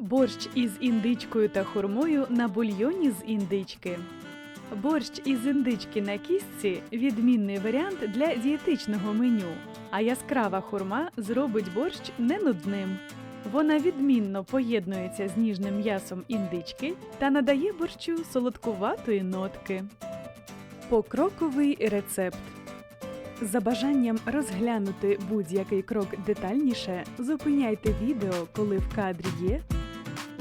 Борщ із індичкою та хурмою на бульйоні з індички. Борщ із індички на кістці відмінний варіант для дієтичного меню, а яскрава хурма зробить борщ не нудним. Вона відмінно поєднується з ніжним м'ясом індички та надає борщу солодкуватої нотки. Покроковий рецепт. За бажанням розглянути будь-який крок детальніше, зупиняйте відео, коли в кадрі є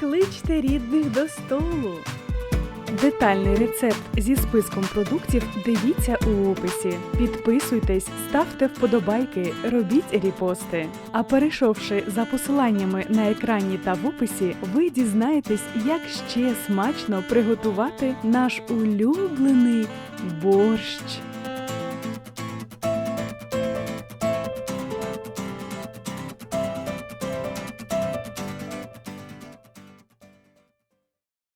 Кличте рідних до столу. Детальний рецепт зі списком продуктів дивіться у описі. Підписуйтесь, ставте вподобайки, робіть репости. А перейшовши за посиланнями на екрані та в описі, ви дізнаєтесь, як ще смачно приготувати наш улюблений борщ.